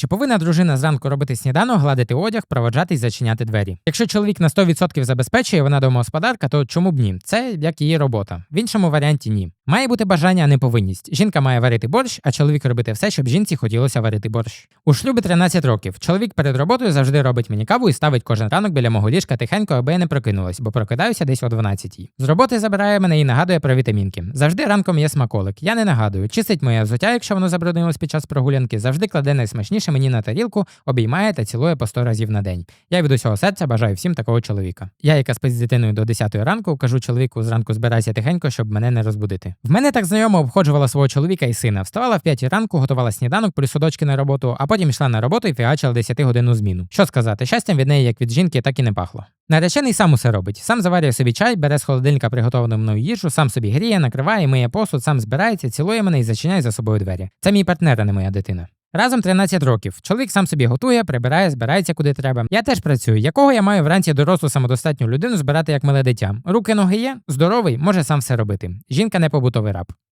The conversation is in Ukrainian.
Чи повинна дружина зранку робити сніданок, гладити одяг, проводжати і зачиняти двері? Якщо чоловік на 100% забезпечує, вона домогосподарка, то чому б ні? Це як її робота. В іншому варіанті ні. Має бути бажання, а не повинність. Жінка має варити борщ, а чоловік робити все, щоб жінці хотілося варити борщ. У шлюбі 13 років. Чоловік перед роботою завжди робить мені каву і ставить кожен ранок біля мого ліжка тихенько, аби я не прокинулась, бо прокидаюся десь о 12 З роботи забирає мене і нагадує про вітамінки. Завжди ранком є смаколик. Я не нагадую. Чистить моє взуття, якщо воно забруднилось під час прогулянки, завжди кладе найсмачніше мені на тарілку, обіймає та цілує по 100 разів на день. Я від усього серця бажаю всім такого чоловіка. Я, яка спить з дитиною до 10 ранку, кажу чоловіку зранку збирайся тихенько, щоб мене не розбудити. В мене так знайомо обходжувала свого чоловіка і сина. Вставала в 5 ранку, готувала сніданок, плюс судочки на роботу, а потім йшла на роботу і фігачила 10 годинну зміну. Що сказати, щастям від неї, як від жінки, так і не пахло. Наречений сам усе робить. Сам заварює собі чай, бере з холодильника приготовану мною їжу, сам собі гріє, накриває, миє посуд, сам збирається, цілує мене і зачиняє за собою двері. Це мій партнер, а не моя дитина. Разом 13 років. Чоловік сам собі готує, прибирає, збирається куди треба. Я теж працюю. Якого я маю вранці дорослу самодостатню людину збирати як мале дитя? Руки ноги є, здоровий, може сам все робити. Жінка не побутовий раб.